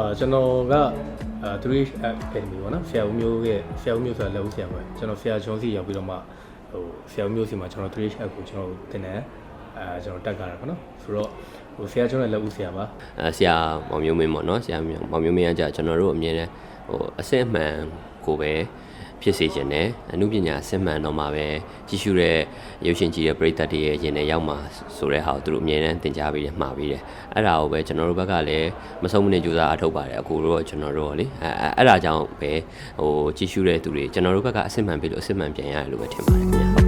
ဟာကျွန်တော်ကအဲ 3H Academy ပေါ့နော်ဆရာဦးမျိုးရဲ့ဆရာဦးမျိုးဆိုတာလက်ဦးဆရာပဲကျွန်တော်ဆရာဂျွန်စီရောက်ပြီးတော့မှဟိုဆရာဦးမျိုးစီမှာကျွန်တော် 3H App ကိုကျွန်တော်တင်တယ်အဲကျွန်တော်တက်ကြတာပေါ့နော်ဆိုတော့ဟိုဆရာကျွန်တော်လက်ဦးဆရာပါအဲဆရာမောင်မျိုးမင်းပေါ့နော်ဆရာမောင်မျိုးမင်းကကြာကျွန်တော်တို့အမြင်နဲ့ဟိုအစစ်အမှန်ကိုပဲ ဖြစ်စေခြင်းနဲ့အမှုပညာအစစ်မှန်တော့မှာပဲကြီးစုတဲ့ရုပ်ရှင်ကြီးတဲ့ပရိသတ်တွေရဲ့ရင်ထဲရောက်မှာဆိုတဲ့ဟာကိုသူတို့အမြင်နဲ့သင်ကြားပေးတယ်မှားပေးတယ်အဲ့ဒါကိုပဲကျွန်တော်တို့ဘက်ကလည်းမဆုံးမနစ်ကြိုးစားအထောက်ပါတယ်အခုတော့ကျွန်တော်တို့ကလေအဲအဲ့ဒါကြောင့်ပဲဟိုကြီးစုတဲ့သူတွေကျွန်တော်တို့ဘက်ကအစစ်မှန်ပြီလို့အစစ်မှန်ပြန်ရတယ်လို့ပဲထင်ပါတယ်ခင်ဗျာ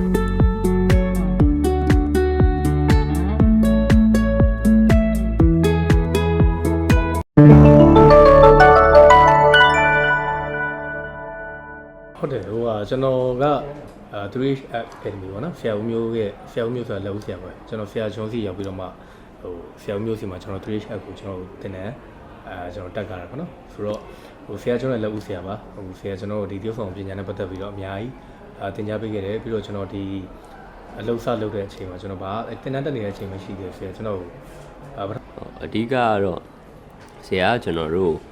တ်ဟုတ်တယ်ဟိုဟာကျွန်တော်ကအဲ 3H Academy ပေါ့နော်ဆရာဦးမျိုးရဲ့ဆရာဦးမျိုးဆိုတာလက်ဦးဆရာပဲကျွန်တော်ဆရာဂျွန်စီရောက်ပြီးတော့မှဟိုဆရာဦးမျိုးစီမှာကျွန်တော် 3H App ကိုကျွန်တော်တင်တယ်အဲကျွန်တော်တက်ကြတာပေါ့နော်ဆိုတော့ဟိုဆရာကျွန်တော်လက်ဦးဆရာပါဟိုဆရာကျွန်တော်ဒီတရုပ်ဆောင်ပညာနဲ့ပတ်သက်ပြီးတော့အများကြီးအဲသင်ကြားပေးခဲ့တယ်ပြီးတော့ကျွန်တော်ဒီအလုပ်စလုပ်တဲ့အချိန်မှာကျွန်တော်ဗာတင်တန်းတက်နေတဲ့အချိန်မှာရှိတယ်ဆရာကျွန်တော်အာဟုတ်အဓိကကတော့ဆရာကကျွန်တော်တို့အဲ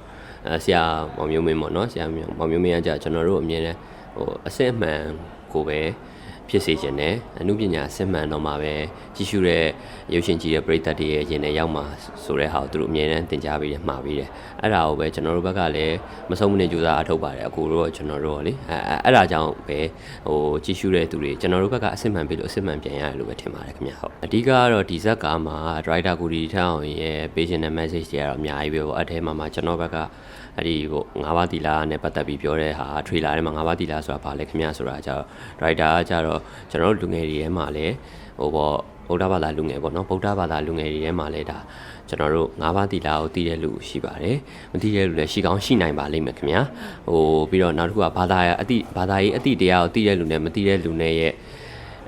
ဆရာမောင်မျိုးမင်းပေါ့နော်ဆရာမောင်မျိုးမင်းကကြာကျွန်တော်တို့အမြင်နဲ့ဟိုအစစ်အမှန်ကိုပဲ ဖြစ်စေခြင်းနဲ့အမှုပညာအစစ်မှန်တော့မှာပဲကြီးစုတဲ့ရုပ်ရှင်ကြီးတဲ့ပရိသတ်တွေရဲ့ရင်ထဲရောက်မှာဆိုတဲ့ဟာကိုသူတို့အမြင်နဲ့သင်ကြားပေးတယ်မှားပေးတယ်အဲ့ဒါကိုပဲကျွန်တော်တို့ဘက်ကလည်းမဆုံးမနစ်ကြိုးစားအထောက်ပါတယ်အခုတော့ကျွန်တော်တို့ကလေအဲအဲ့ဒါကြောင့်ပဲဟိုကြီးစုတဲ့သူတွေကျွန်တော်တို့ဘက်ကအစစ်မှန်ပြီလို့အစစ်မှန်ပြန်ရတယ်လို့ပဲထင်ပါတယ်ခင်ဗျဟုတ်အဓိကကတော့ဒီဇက်ကားမှာ driver ကိုဒီထောင်းရဲ့ page နဲ့ message တွေကတော့အများကြီးပဲပေါ့အဲ့ထဲမှာမှကျွန်တော်ဘက်ကအဲ့ဒီဟိုငါးပါးတီလာနဲ့ပတ်သက်ပြီးပြောတဲ့ဟာ trailer ထဲမှာငါးပါးတီလာဆိုတာဘာလဲခင်ဗျဆိုတာကျတော့ driver ကကျတော့ကျွန်တော်တို့လူငယ်တွေထဲမှာလည်းဟိုပေါ့ဗုဒ္ဓဘာသာလူငယ်ပေါ့နော်ဗုဒ္ဓဘာသာလူငယ်တွေထဲမှာလည်းဒါကျွန်တော်တို့ငါးပါးတီလာကိုတည်တဲ့လူရှိပါတယ်မတည်တဲ့လူလည်းရှိကောင်းရှိနိုင်ပါလိမ့်မယ်ခင်ဗျာဟိုပြီးတော့နောက်တစ်ခုကဘာသာရေးအတိဘာသာရေးအတိတရားကိုတည်တဲ့လူနဲ့မတည်တဲ့လူနဲ့ရဲ့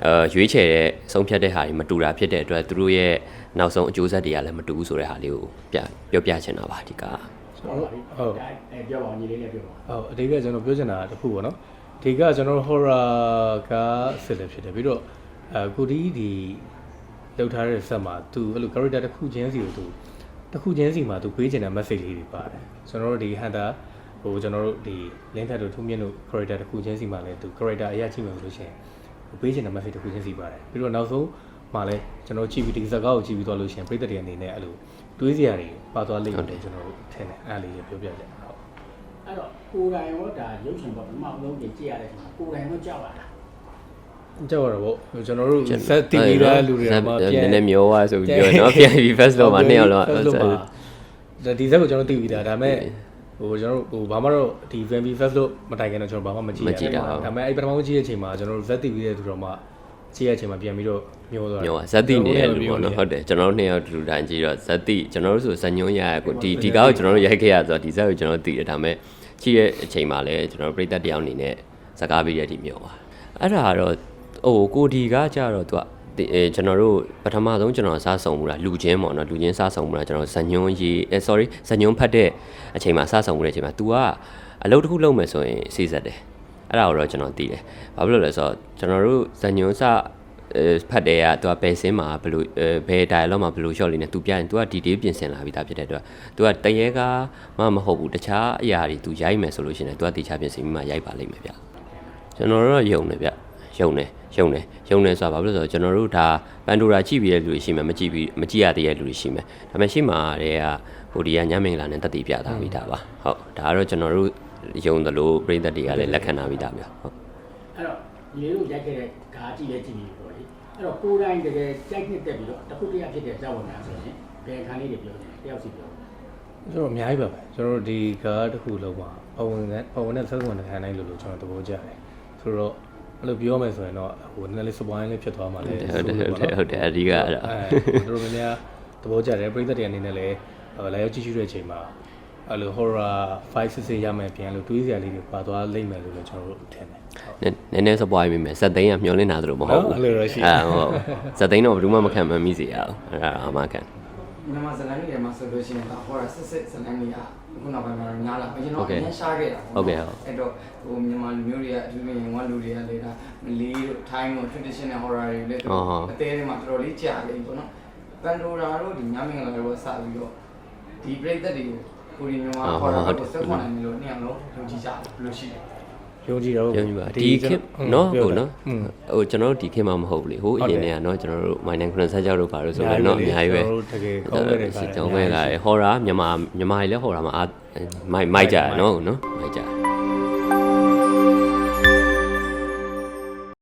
အဲရွေးချယ်တဲ့ဆုံးဖြတ်တဲ့ဟာတွေမတူတာဖြစ်တဲ့အတွက်သူတို့ရဲ့နောက်ဆုံးအကျိုးဆက်တွေကလည်းမတူဘူးဆိုတဲ့ဟာလေးကိုပြပြောပြချင်တာပါဒီကဟုတ်ဟုတ်အဲပြောပါဦးညီလေးလည်းပြောပါဟုတ်အဓိကကျွန်တော်ပြောချင်တာတစ်ခုပေါ့နော် ဒီကကျွန်တော် horror ကစစ်တယ်ဖြစ်တယ်ပြီးတော့အဲကိုဒီဒီလောက်ထားတဲ့ဆက်မှာသူအဲ့လို character တစ်ခုချင်းစီကိုသူတစ်ခုချင်းစီမှာသူပေးချင်တဲ့ message လေးတွေပါတယ်ကျွန်တော်တို့ဒီ hunter ဟိုကျွန်တော်တို့ဒီ link ထက်တို့ထုံးမြင့်တို့ character တစ်ခုချင်းစီမှာလည်းသူ character အရာကြည့်မယ်လို့ရှိရင်ပေးချင်တဲ့ message တစ်ခုချင်းစီပါတယ်ပြီးတော့နောက်ဆုံးမှာလည်းကျွန်တော်ကြည့်ပြီးဒီစကားကိုကြည့်ပြီးသွားလို့ရှိရင်ပြည်သက်တွေအနေနဲ့အဲ့လိုတွေးစရာတွေပါသွားလိမ့်မယ်လို့ကျွန်တော်တို့ထင်တယ်အဲ့လေးပြောပြတယ်ဟုတ် အဲ့တော့ကိုယ်တိုင်ရောဒါရုပ်ရှင်ပေါ့ပထမအဆုံးကြည့်ရတဲ့အချိန်မှာကိုယ်တိုင်ရောကြောက်ရတာကြောက်ရတော့ဗောကျွန်တော်တို့ဇက်တီဗီလာလူတွေကမှနပြန်ည်းနည်းမျောသွားဆိုပြီးပြောနော်ပြန်ပြီး first တော့မှာနှစ်ယောက်လုံး first လို့မှာဒီဇက်ကိုကျွန်တော်သိပြီးသားဒါပေမဲ့ဟိုကျွန်တော်တို့ဟိုဘာမှတော့ဒီ VMB first လို့မတိုင်ခင်တော့ကျွန်တော်ဘာမှမကြည့်ရဘူးဒါပေမဲ့အဲ့ပထမဆုံးကြည့်တဲ့အချိန်မှာကျွန်တော်တို့ဇက်တီဗီတဲ့သူတော်မှကြည့်ရတဲ့အချိန်မှာပြန်ပြီးတော့မျောသွားညောဇက်တိနေတဲ့လူပေါ့နော်ဟုတ်တယ်ကျွန်တော်တို့နှစ်ယောက်တူတိုင်းကြည့်တော့ဇက်တိကျွန်တော်တို့ဆိုဇက်ညွန်းရရကိုဒီဒီကားကိုကျွန်တော်တို့ရိုက်ခဲ့ရဆိုတော့ဒီဇက်ကိုကျွန်တော်တို့သိတယ်ဒါပေမဲ့ ကြည့်ရဲ့အချိန်မှာလည်းကျွန်တော်တို့ပြိသက်တယောက်အနေနဲ့စကားပေးရတဲ့မျောပါအဲ့ဒါကတော့ဟိုကိုဒီကကြတော့သူကအဲကျွန်တော်တို့ပထမဆုံးကျွန်တော်စားဆောင်မှုတာလူချင်းပေါ့နော်လူချင်းစားဆောင်မှုတာကျွန်တော်ဇညွန်းရေးအဲ sorry ဇညွန်းဖတ်တဲ့အချိန်မှာစားဆောင်မှုတဲ့အချိန်မှာ तू ကအလုပ်တစ်ခုလုပ်မယ်ဆိုရင်စီးစက်တယ်အဲ့ဒါကိုတော့ကျွန်တော်သိတယ်ဘာဖြစ်လို့လဲဆိုတော့ကျွန်တော်တို့ဇညွန်းစအဲ ဖတ်တယ်ကသူကဘယ်စင်းမှာဘယ်လိုဘယ် dialog မှာဘယ်လို short လေးနဲ့သူပြရင်သူက detail ပြင်ဆင်လာပြီးသားဖြစ်တဲ့အတွက်သူကတရေကမှမဟုတ်ဘူးတခြားအရာတွေသူရိုက်မယ်ဆိုလို့ရှိရင်သူကတေချာပြင်ဆင်ပြီးမှရိုက်ပါလိမ့်မယ်ဗျကျွန်တော်တို့ရုံတယ်ဗျရုံတယ်ရုံတယ်ရုံတယ်ဆိုတာဘာဖြစ်လို့ဆိုတော့ကျွန်တော်တို့ဒါပန်ဒိုရာကြည့်ပြီးတဲ့လူတွေရှိမယ်မကြည့်ပြီးမကြည့်ရသေးတဲ့လူတွေရှိမယ်ဒါပေမဲ့ရှိမှာတဲ့ကဟိုဒီကညမင်္ဂလာနဲ့တက်တည်ပြတာပြီးတာပါဟုတ်ဒါကတော့ကျွန်တော်တို့ယုံတယ်လို့ပြည်သက်တွေကလည်းလက်ခံတာပြီးတာဗျဟုတ်အဲ့တော့ရေတို့ရိုက်ခဲ့တဲ့ဓာတ်ကြည့်လဲကြည့်ပြီး အဲ့တော့ကိုယ်တိုင်တကယ်ကြိုက်နှစ်တက်ပြီးတော့တစ်ခုတည်းဖြစ်တဲ့ဇာဝန်နာဆိုရင်ဘယ်ခါလေးတွေပြောတယ်တယောက်စီပြောတယ်ကျွန်တော်အများကြီးပါပဲကျွန်တော်တို့ဒီကားတစ်ခုလုံးမှာပဝင်နဲ့ပဝင်နဲ့ဆက်စုံတဲ့ခံနိုင်လို့လို့ကျွန်တော်သဘောကျတယ်ဆိုတော့အဲ့လိုပြောမယ်ဆိုရင်တော့ဟိုနည်းနည်းလေး spoil လေးဖြစ်သွားမှလည်းဟုတ်တယ်ဟုတ်တယ်ဟုတ်တယ်အဓိကအဲ့ဒါအဲတို့များများသဘောကျတယ်ပရိသတ်တွေအနေနဲ့လည်းလာရောက်ကြည့်ရှုတဲ့အချိန်မှာ အဲ့လို horror 5 6 6ရမယ်ပြန်လို့တွေးစရာလေးတွေပါသွားလိမ့်မယ်လို့လည်းကျွန်တော်တို့ထင်တယ်ဟုတ်နည်းနည်းနည်းစပွားမိမယ်ဇက်သိန်းကမျောလင့်တာတို့မဟုတ်ဘူးနော်အဲ့လိုတော့ရှိတယ်အဲဟုတ်ဇက်သိန်းတော့ဘယ်သူမှမခံမမိစေရအောင်အဲ့ဒါအမှခံမြန်မာဇလန်တွေမှာဆိုလို့ရှိရင်ဒါဟောတာစစ်စစ်ဇလန်တွေကခုနောက်ပိုင်းမှာညားလာကျွန်တော်အရင်ရှားခဲ့တာအဲ့တော့ဟိုမြန်မာလူမျိုးတွေကအထူးသဖြင့်ဝမ်လူတွေကလေဒါမလီတို့ထိုင်းတို့ traditional horror တွေလည်းအသေးတွေမှာတော်တော်လေးကြာပြီပေါ့နော်ပန်ဒိုရာတို့ဒီညမင်္ဂလာတို့စပြီးတော့ဒီပြိသက်တွေကို ကိုရီမြန်မာခေါ်တာကိုစက်ခွန်နိုင်လို့နှစ်ယောက်လုံးယုံကြည်ကြတယ်ဘယ်လိုရှိလဲယုံကြည်တော့ယုံကြည်ပါဒီခေတ်နော်ဟုတ်နော်อืมဟိုကျွန်တော်တို့ဒီခေတ်မှမဟုတ်ဘူးလေဟိုအရင်တည်းကနော်ကျွန်တော်တို့ minus 96တို့ပါလို့ဆိုတော့နော်အများကြီးပဲကျွန်တော်တို့တကယ်ကောင်းတဲ့ကားစစ်ကြောင်းပဲကဟော်ရာမြန်မာမြန်မာကြီးလည်းဟော်ရာမှာအာမိုက်မိုက်ကြရနော်နော်မိုက်ကြ